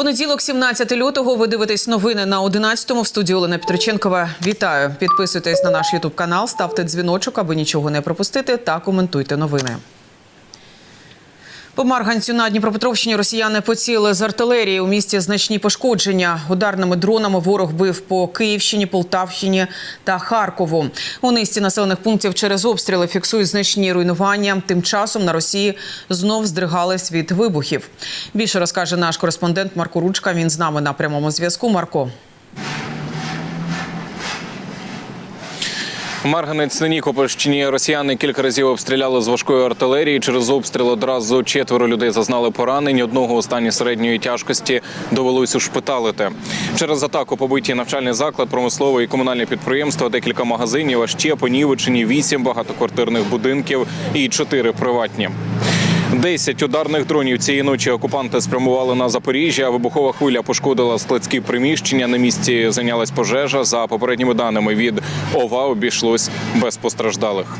Понеділок, 17 лютого. Ви дивитесь новини на 11-му в студії Олена Петриченкова. Вітаю! Підписуйтесь на наш Ютуб канал, ставте дзвіночок, аби нічого не пропустити, та коментуйте новини. По Марганцю на Дніпропетровщині росіяни поцілили з артилерії. У місті значні пошкодження. Ударними дронами ворог бив по Київщині, Полтавщині та Харкову. У низці населених пунктів через обстріли фіксують значні руйнування. Тим часом на Росії знов здригались від вибухів. Більше розкаже наш кореспондент Марко Ручка. Він з нами на прямому зв'язку. Марко. Марганець на Нікопольщині росіяни кілька разів обстріляли з важкої артилерії. Через обстріл одразу четверо людей зазнали поранень. Одного у середньої тяжкості довелось ушпиталити. Через атаку побиті навчальний заклад, промислове і комунальне підприємство, декілька магазинів, а ще понівечені вісім багатоквартирних будинків і чотири приватні. Десять ударних дронів цієї ночі окупанти спрямували на Запоріжжя. Вибухова хвиля пошкодила складські приміщення. На місці зайнялась пожежа. За попередніми даними від ОВА обійшлось без постраждалих.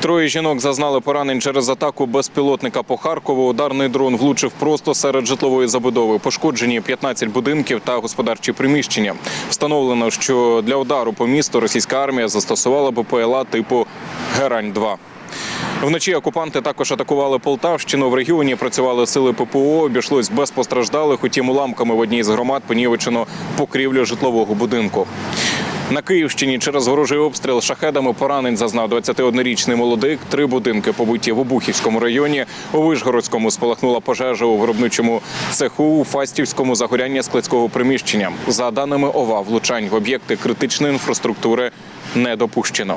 Троє жінок зазнали поранень через атаку безпілотника по Харкову. Ударний дрон влучив просто серед житлової забудови. Пошкоджені 15 будинків та господарчі приміщення. Встановлено, що для удару по місту російська армія застосувала БПЛА типу Герань 2 Вночі окупанти також атакували Полтавщину. В регіоні працювали сили ППО. Обійшлось без постраждалих. Утім, уламками в одній з громад понівечено покрівлю житлового будинку. На Київщині через ворожий обстріл шахедами поранень зазнав 21-річний молодик. Три будинки побиті в Обухівському районі. У Вишгородському спалахнула пожежа у виробничому цеху. У Фастівському загоряння складського приміщення. За даними ОВА, влучань в об'єкти критичної інфраструктури не допущено.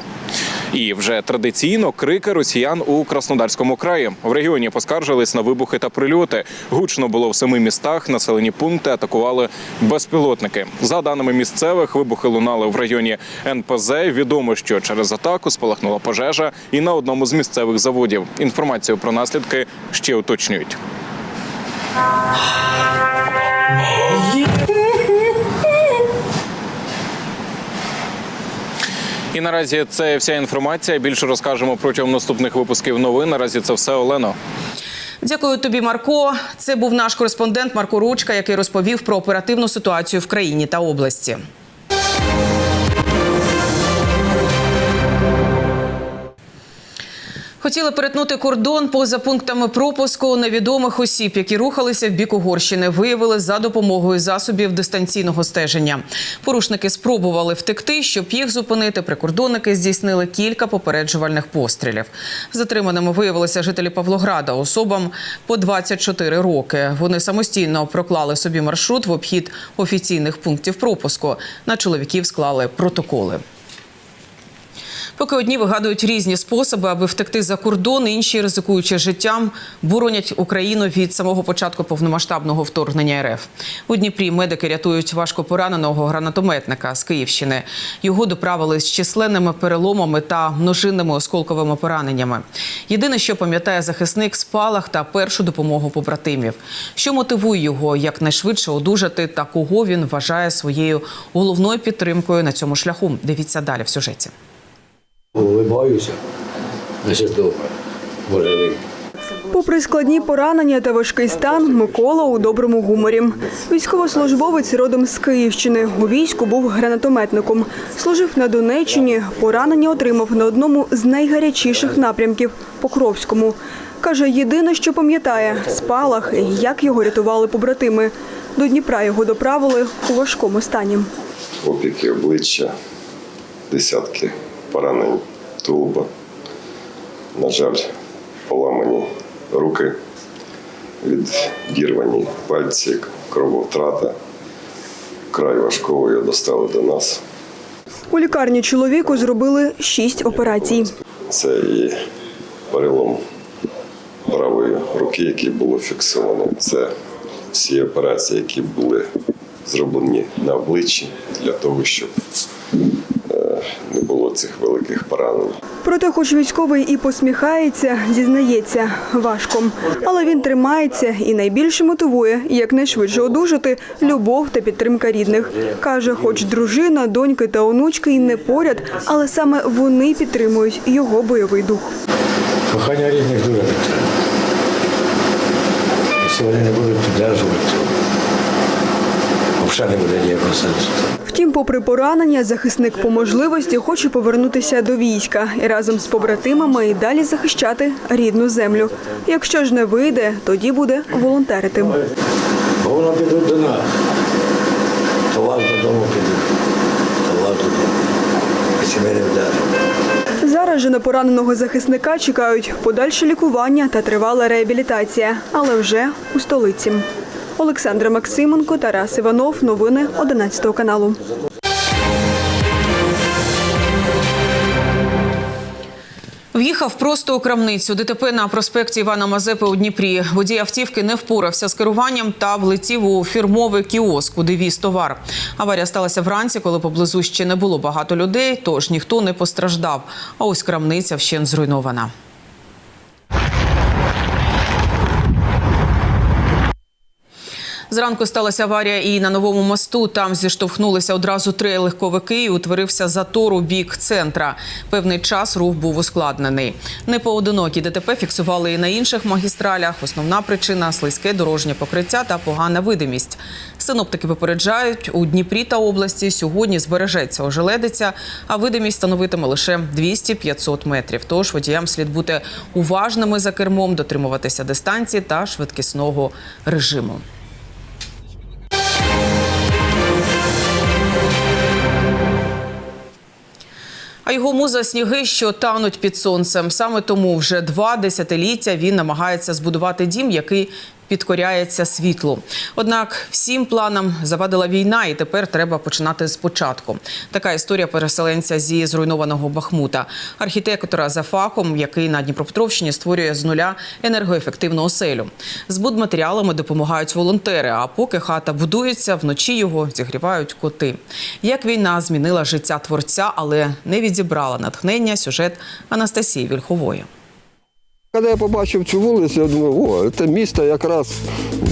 І вже традиційно крики росіян у Краснодарському краї. В регіоні поскаржились на вибухи та прильоти. Гучно було в семи містах. Населені пункти атакували безпілотники. За даними місцевих, вибухи лунали в районі НПЗ. Відомо, що через атаку спалахнула пожежа і на одному з місцевих заводів. Інформацію про наслідки ще уточнюють. І наразі це вся інформація. Більше розкажемо протягом наступних випусків новин. Наразі це все Олено. Дякую тобі, Марко. Це був наш кореспондент Марко Ручка, який розповів про оперативну ситуацію в країні та області. Хотіли перетнути кордон поза пунктами пропуску невідомих осіб, які рухалися в бік Угорщини, виявили за допомогою засобів дистанційного стеження. Порушники спробували втекти, щоб їх зупинити. Прикордонники здійснили кілька попереджувальних пострілів. Затриманими виявилися жителі Павлограда, особам по 24 роки. Вони самостійно проклали собі маршрут в обхід офіційних пунктів пропуску. На чоловіків склали протоколи. Поки одні вигадують різні способи, аби втекти за кордон, інші, ризикуючи життям, боронять Україну від самого початку повномасштабного вторгнення РФ. У Дніпрі медики рятують важко пораненого гранатометника з Київщини. Його доправили з численними переломами та множинними осколковими пораненнями. Єдине, що пам'ятає захисник, спалах та першу допомогу побратимів. Що мотивує його якнайшвидше одужати та кого він вважає своєю головною підтримкою на цьому шляху. Дивіться далі в сюжеті. Улибаюся. Значить, добре. Може, ви. Попри складні поранення та важкий стан, Микола у доброму гуморі. Військовослужбовець родом з Київщини. У війську був гранатометником. Служив на Донеччині. Поранення отримав на одному з найгарячіших напрямків Покровському. Каже, єдине, що пам'ятає спалах, і як його рятували побратими. До Дніпра його доправили у важкому стані. опіки обличчя, десятки поранень тулуба. На жаль, поламані руки, відірвані пальці, крововтрата. Край важкого його достали до нас. У лікарні чоловіку зробили шість операцій. Це і перелом правої руки, який було фіксовано. Це всі операції, які були зроблені на обличчі для того, щоб не було цих великих поранень. Проте, хоч військовий і посміхається, зізнається важко. Але він тримається і найбільше мотивує якнайшвидше одужати любов та підтримка рідних. Каже, хоч дружина, доньки та онучки і не поряд, але саме вони підтримують його бойовий дух. Кохання рідних дуже вони не будуть підтримувати, то взагалі не буде ніякого сенсу. Втім, попри поранення, захисник по можливості хоче повернутися до війська і разом з побратимами і далі захищати рідну землю. Якщо ж не вийде, тоді буде волонтерити. Воно підуть до нас. То вас додому підуть, то вас додому. Якщо ми не. Зараз же на пораненого захисника чекають подальше лікування та тривала реабілітація, але вже у столиці. Олександра Максименко, Тарас Іванов. Новини 11 каналу. В'їхав просто у крамницю. ДТП на проспекті Івана Мазепи у Дніпрі. Водій автівки не впорався з керуванням та влетів у фірмовий кіоск, куди віз товар. Аварія сталася вранці, коли поблизу ще не було багато людей, тож ніхто не постраждав. А ось крамниця вщент зруйнована. Зранку сталася аварія і на новому мосту. Там зіштовхнулися одразу три легковики і утворився затор у бік центра. Певний час рух був ускладнений. Непоодинокі ДТП фіксували і на інших магістралях. Основна причина слизьке дорожнє покриття та погана видимість. Синоптики попереджають, у Дніпрі та області сьогодні збережеться ожеледиця, а видимість становитиме лише 200-500 метрів. Тож водіям слід бути уважними за кермом, дотримуватися дистанції та швидкісного режиму. Його муза сніги, що тануть під сонцем. Саме тому вже два десятиліття він намагається збудувати дім, який підкоряється світлу. Однак всім планам завадила війна, і тепер треба починати спочатку. Така історія переселенця зі зруйнованого Бахмута, архітектора за фахом, який на Дніпропетровщині створює з нуля енергоефективну оселю. З будматеріалами допомагають волонтери. А поки хата будується, вночі його зігрівають коти. Як війна змінила життя творця, але не відібрала натхнення. Сюжет Анастасії Вільхової. Коли я побачив цю вулицю, я думаю, о, це місто якраз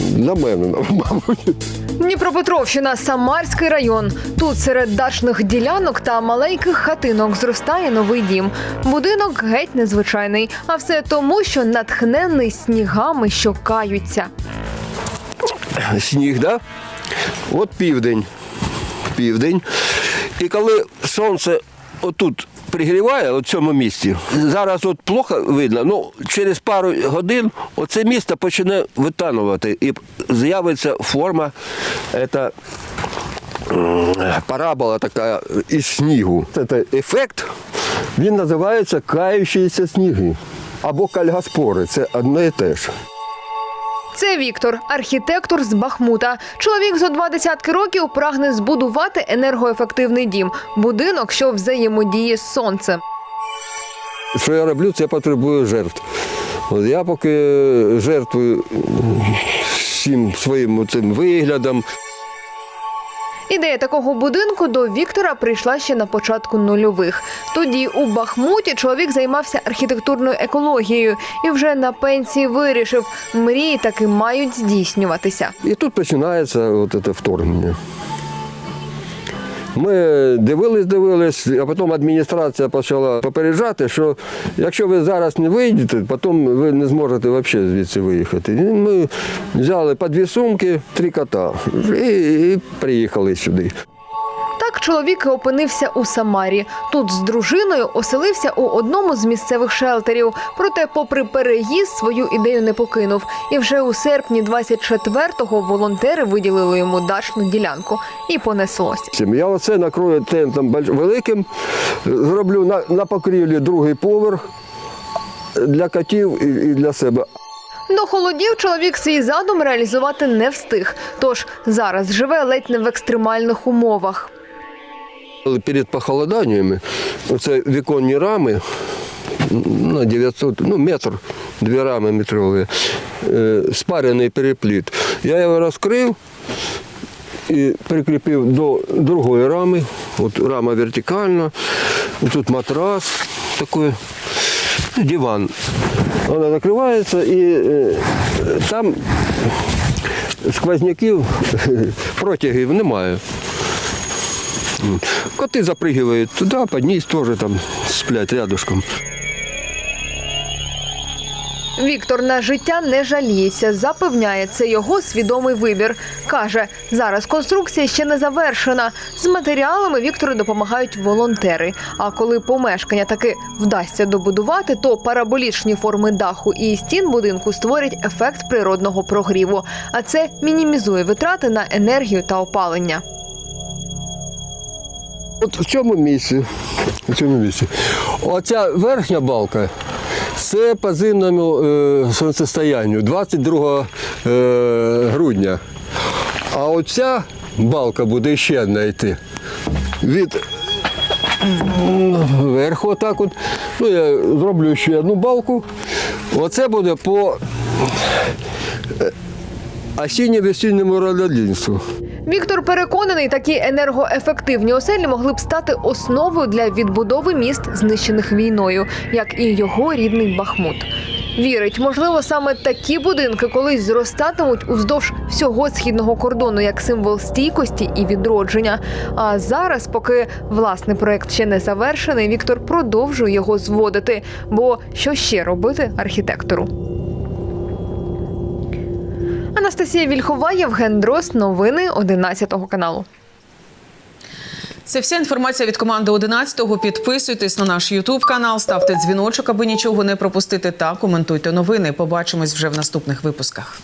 для мене, мабуть. Дніпропетровщина, Самарський район. Тут серед дачних ділянок та маленьких хатинок зростає новий дім. Будинок геть незвичайний, а все тому, що натхнений снігами, що каються. Сніг, да? От південь. Південь. І коли сонце отут пригріває, у цьому місці, зараз от плохо видно, ну через пару годин оце місто почне витанувати і з'явиться форма. Це парабола така із снігу. Це ефект, він називається каючіся сніги. Або кальгаспори, це одне і те ж. Це Віктор, архітектор з Бахмута. Чоловік за два десятки років прагне збудувати енергоефективний дім, будинок, що взаємодіє з сонцем. Що я роблю, це потребує жертв. От я поки жертвую всім своїм цим виглядом. Ідея такого будинку до Віктора прийшла ще на початку нульових. Тоді у Бахмуті чоловік займався архітектурною екологією і вже на пенсії вирішив, мрії таки мають здійснюватися. І тут починається от це вторгнення. Ми дивились, дивились, а потім адміністрація почала попереджати, що якщо ви зараз не вийдете, потім ви не зможете взагалі звідси виїхати. І ми взяли по дві сумки, три кота і, і приїхали сюди. Чоловік опинився у Самарі. Тут з дружиною оселився у одному з місцевих шелтерів. Проте, попри переїзд, свою ідею не покинув. І вже у серпні 24-го волонтери виділили йому дачну ділянку і понеслось. Я оце накрою тентом великим, зроблю на, на покрівлі другий поверх для котів і, і для себе. До холодів чоловік свій задум реалізувати не встиг. Тож зараз живе ледь не в екстремальних умовах. Перед похолоданнями оце віконні рами на 900, ну, метр, дві рами метрові, е, спарений перепліт. Я його розкрив і прикріпив до другої рами. От рама вертикальна, тут матрас такий, диван. Вона закривається і е, там сквозняків, протягів немає. Коти запрыгивают туда, под тоже там сплять рядышком. Віктор на життя не жаліється. Запевняє, це його свідомий вибір. Каже, зараз конструкція ще не завершена. З матеріалами Віктору допомагають волонтери. А коли помешкання таки вдасться добудувати, то параболічні форми даху і стін будинку створять ефект природного прогріву. А це мінімізує витрати на енергію та опалення. От в цьому місці, в цьому місці. Оця верхня балка це по зимному е, сонцестоянню 22 е, грудня. А оця балка буде ще одна йти. Від верху отак от. Ну, я зроблю ще одну балку. Оце буде по е, осінньо-весінньому рододінству. Віктор переконаний, такі енергоефективні оселі могли б стати основою для відбудови міст, знищених війною, як і його рідний Бахмут. Вірить, можливо, саме такі будинки колись зростатимуть уздовж всього східного кордону як символ стійкості і відродження. А зараз, поки власний проект ще не завершений, Віктор продовжує його зводити. Бо що ще робити архітектору? Анастасія Вільхова, Євген Дрозд. Новини 11 каналу. Це вся інформація від команди 11-го. Підписуйтесь на наш Ютуб канал, ставте дзвіночок, аби нічого не пропустити. Та коментуйте новини. Побачимось вже в наступних випусках.